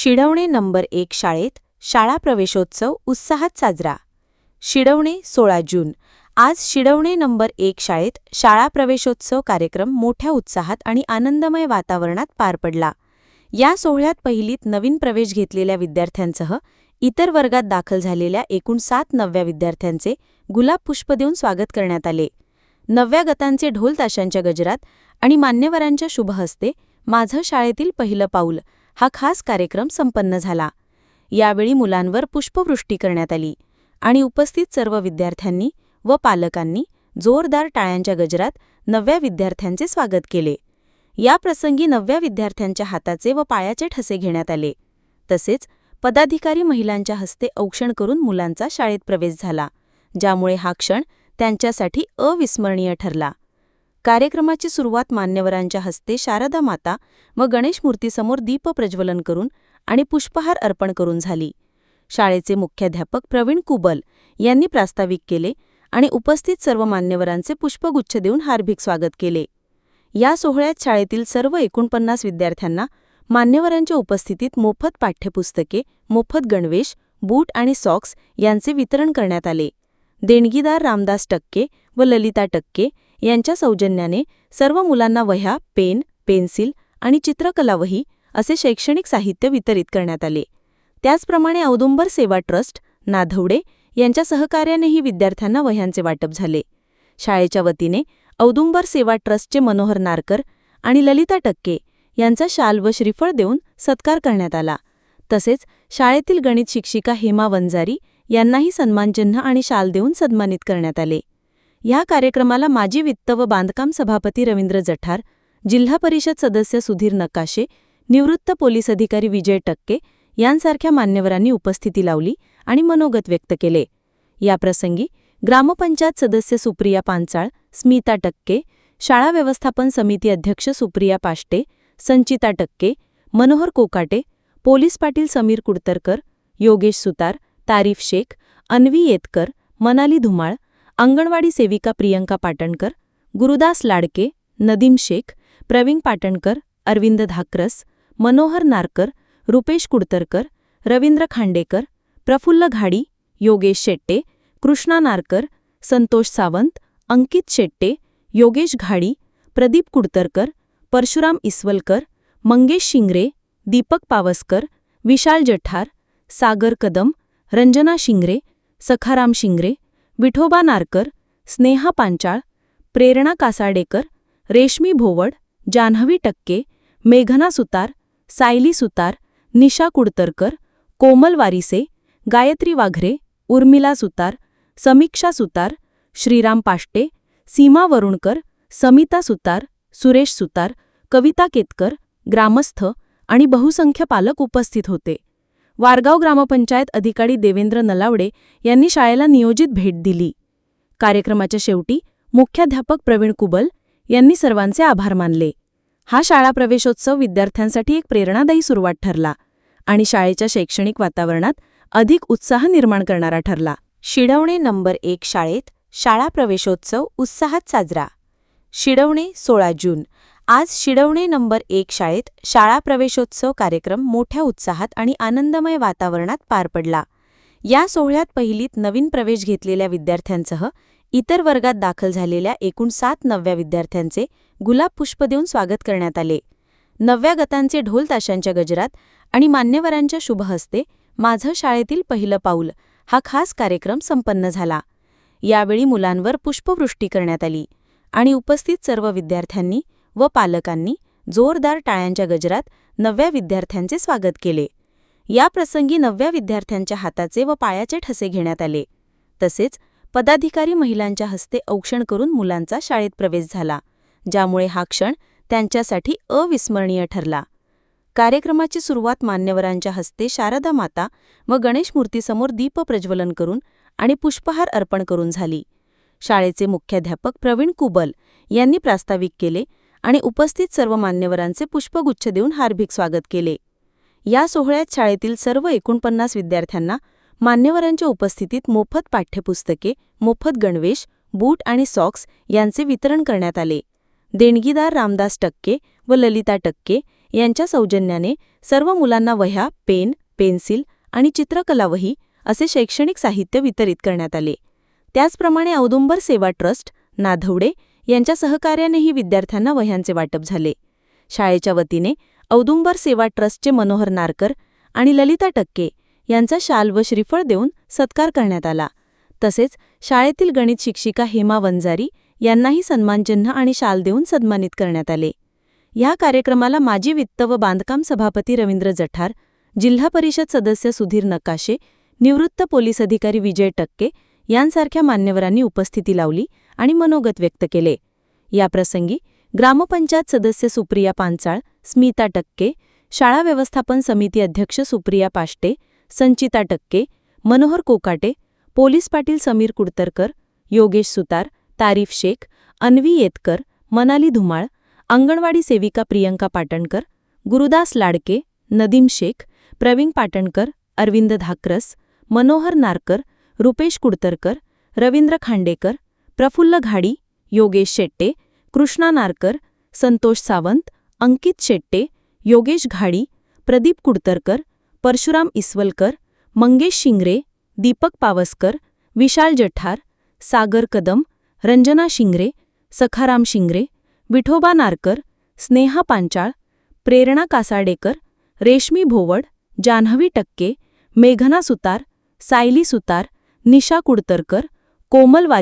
शिडवणे number एक शाळेत शाळा प्रवेशोत्सव उत्साहात साजरा. शिडवणे सोळा जून. आज शिडवणे नंबर एक शाळेत शाळा प्रवेशोत्सव कार्यक्रम मोठ्या उत्साहात आणि आनंदमय वातावरणात पार पडला. या सोहळ्यात पहिलीत नवीन प्रवेश घेतलेल्या विद्यार्थ्यांसह इतर वर्गात दाखल झालेल्या एकूण सात नवव्या विद्यार्थ्यांचे गुलाब पुष्प देऊन स्वागत करण्यात आले. नवव्या गतांचे ढोल ताशांच्या गजरात आणि मान्यवरांच्या शुभहस्ते माझं शाळेतील पहिलं पाऊल हा खास कार्यक्रम संपन्न झाला. यावेळी मुलांवर पुष्पवृष्टी करण्यात आली आणि उपस्थित सर्व विद्यार्थ्यांनी व पालकांनी जोरदार टाळ्यांच्या गजरात नव्या विद्यार्थ्यांचे स्वागत केले. या प्रसंगी नव्या विद्यार्थ्यांच्या हाताचे व पायाचे ठसे घेण्यात आले. तसेच पदाधिकारी महिलांच्या हस्ते औक्षण करून मुलांचा शाळेत प्रवेश झाला ज्यामुळे हा क्षण त्यांच्यासाठी अविस्मरणीय ठरला. कार्यक्रमाची सुरुवात मान्यवरांच्या हस्ते शारदा माता व गणेश मूर्तीसमोर दीप प्रज्वलन करून आणि पुष्पहार अर्पण करून झाली. शाळेचे मुख्याध्यापक प्रवीण कुबल यांनी प्रास्ताविक केले आणि उपस्थित सर्व मान्यवरांचे पुष्पगुच्छ देऊन हार्दिक स्वागत केले. या सोहळ्यात शाळेतील सर्व एकोणपन्नास विद्यार्थ्यांना मान्यवरांच्या उपस्थितीत मोफत पाठ्यपुस्तके मोफत गणवेश बूट आणि सॉक्स यांचे वितरण करण्यात आले. देणगीदार रामदास टक्के व ललिता टक्के यांच्या सौजन्याने सर्व मुलांना वह्या पेन पेन्सिल आणि चित्रकलावही असे शैक्षणिक साहित्य वितरित करण्यात आले. त्याचप्रमाणे औदुंबर सेवा ट्रस्ट नाधवडे यांच्या सहकार्यानेही विद्यार्थ्यांना वह्यांचे वाटप झाले. शाळेच्या वतीने औदुंबर सेवा ट्रस्टचे मनोहर नारकर आणि ललिता टक्के यांचा शाल व श्रीफळ देऊन सत्कार करण्यात आला. तसेच शाळेतील गणित शिक्षिका हेमा वंजारी यांनाही सन्मानचिन्ह आणि शाल देऊन सन्मानित करण्यात आले. या कार्यक्रमाला माजी वित्त व बांधकाम सभापती रवींद्र जठार जिल्हा परिषद सदस्य सुधीर नकाशे निवृत्त पोलीस अधिकारी विजय टक्के यांसारख्या मान्यवरांनी उपस्थिती लावली आणि मनोगत व्यक्त केले. याप्रसंगी ग्रामपंचायत सदस्य सुप्रिया पांचाळ स्मिता टक्के शाळा व्यवस्थापन समिती अध्यक्ष सुप्रिया पाष्टे संचिता टक्के मनोहर कोकाटे पोलीस पाटील समीर कुडतरकर योगेश सुतार तारीफ शेख अन्वी येतकर मनाली धुमाळ अंगणवाडी सेविका प्रियंका पाटणकर गुरुदास लाडके नदीम शेख प्रवीण पाटणकर अरविंद धाकरस मनोहर नारकर रुपेश कुडतरकर रवींद्र खांडेकर प्रफुल्ल घाडी योगेश शेट्टे कृष्णा नारकर संतोष सावंत अंकित शेट्टे योगेश घाडी प्रदीप कुडतरकर परशुराम इस्वलकर मंगेश शिंगरे दीपक पावसकर विशाल जठार सागर कदम रंजना शिंगरे सखाराम शिंगरे विठोबा नारकर स्नेहा पांचाळ प्रेरणा कासाडेकर रेशमी भोवड जान्हवी टक्के मेघना सुतार सायली सुतार निशा कुडतरकर कोमल वारिसे गायत्री वाघरे उर्मिला सुतार समीक्षा सुतार श्रीराम पाष्टे सीमा वरुणकर समिता सुतार सुरेश सुतार कविता केतकर ग्रामस्थ आणि बहुसंख्य पालक उपस्थित होते. वारगाव ग्रामपंचायत अधिकारी देवेंद्र नलावडे यांनी शाळेला नियोजित भेट दिली. कार्यक्रमाच्या शेवटी मुख्याध्यापक प्रवीण कुबल यांनी सर्वांचे आभार मानले. हा शाळा प्रवेशोत्सव विद्यार्थ्यांसाठी एक प्रेरणादायी सुरुवात ठरला आणि शाळेच्या शैक्षणिक वातावरणात अधिक उत्साह निर्माण करणारा ठरला. शिडवणे नंबर एक शाळेत शाळा प्रवेशोत्सव उत्साहात साजरा. शिडवणे सोळा जून. आज शिडवणे नंबर एक शाळेत शाळा प्रवेशोत्सव कार्यक्रम मोठ्या उत्साहात आणि आनंदमय वातावरणात पार पडला. या सोहळ्यात पहिलीत नवीन प्रवेश घेतलेल्या विद्यार्थ्यांसह इतर वर्गात दाखल झालेल्या एकूण सात नवव्या विद्यार्थ्यांचे गुलाब पुष्प देऊन स्वागत करण्यात आले. नवव्या गतांचे ढोल ताशांच्या गजरात आणि मान्यवरांच्या शुभहस्ते माझं शाळेतील पहिलं पाऊल हा खास कार्यक्रम संपन्न झाला. यावेळी मुलांवर पुष्पवृष्टी करण्यात आली आणि उपस्थित सर्व विद्यार्थ्यांनी व पालकांनी जोरदार टाळ्यांच्या गजरात नव्या विद्यार्थ्यांचे स्वागत केले. या प्रसंगी नवव्या विद्यार्थ्यांच्या हाताचे व पायाचे ठसे घेण्यात आले. तसेच पदाधिकारी महिलांच्या हस्ते औक्षण करून मुलांचा शाळेत प्रवेश झाला ज्यामुळे हा क्षण त्यांच्यासाठी अविस्मरणीय ठरला. कार्यक्रमाची सुरुवात मान्यवरांच्या हस्ते शारदा माता व गणेश मूर्तीसमोर दीप प्रज्वलन करून आणि पुष्पहार अर्पण करून झाली. शाळेचे मुख्याध्यापक प्रवीण कुबल यांनी प्रास्ताविक केले आणि उपस्थित सर्व मान्यवरांचे पुष्पगुच्छ देऊन हार्दिक स्वागत केले. या सोहळ्यात शाळेतील सर्व एकोणपन्नास विद्यार्थ्यांना मान्यवरांच्या उपस्थितीत मोफत पाठ्यपुस्तके मोफत गणवेश बूट आणि सॉक्स यांचे वितरण करण्यात आले. देणगीदार रामदास टक्के व ललिता टक्के यांच्या सौजन्याने सर्व मुलांना वह्या पेन पेन्सिल आणि चित्रकलावही असे शैक्षणिक साहित्य वितरित करण्यात आले. त्याचप्रमाणे औदुंबर सेवा ट्रस्ट नाधवडे यांच्या सहकार्यानेही विद्यार्थ्यांना वह्यांचे वाटप झाले. शाळेच्या वतीने औदुंबर सेवा ट्रस्टचे मनोहर नारकर आणि ललिता टक्के यांचा शाल व श्रीफळ देऊन सत्कार करण्यात आला. तसेच शाळेतील गणित शिक्षिका हेमा वंजारी यांनाही सन्मानचिन्ह आणि शाल देऊन सन्मानित करण्यात आले. या कार्यक्रमाला माजी वित्त व बांधकाम सभापती रवींद्र जठार जिल्हा परिषद सदस्य सुधीर नकाशे निवृत्त पोलीस अधिकारी विजय टक्के यांसारख्या मान्यवरांनी उपस्थिती लावली आणि मनोगत व्यक्त केले. याप्रसंगी ग्रामपंचायत सदस्य सुप्रिया पांचाळ स्मिता टक्के शाळा व्यवस्थापन समिती अध्यक्ष सुप्रिया पाष्टे संचिता टक्के मनोहर कोकाटे पोलीस पाटील समीर कुडतरकर योगेश सुतार तारीफ शेख अन्वी येतकर मनाली धुमाळ अंगणवाडी सेविका प्रियंका पाटणकर गुरुदास लाडके नदीम शेख प्रवीण पाटणकर अरविंद धाकरस मनोहर नारकर रुपेश कुडतरकर रवींद्र खांडेकर प्रफुल्ल घाडी योगेश शेट्टे कृष्णा नारकर संतोष सावंत अंकित शेट्टे योगेश घाडी प्रदीप कुडतरकर परशुराम इसवलकर मंगेश शिंगरे दीपक पावसकर विशाल जठार सागर कदम रंजना शिंगरे सखाराम शिंगरे विठोबा नारकर स्नेहा पांचाळ प्रेरणा कासाडेकर रेशमी भोवड जान्हवी टक्के मेघना सुतार सायली सुतार निशा कुडतरकर कोमल वारी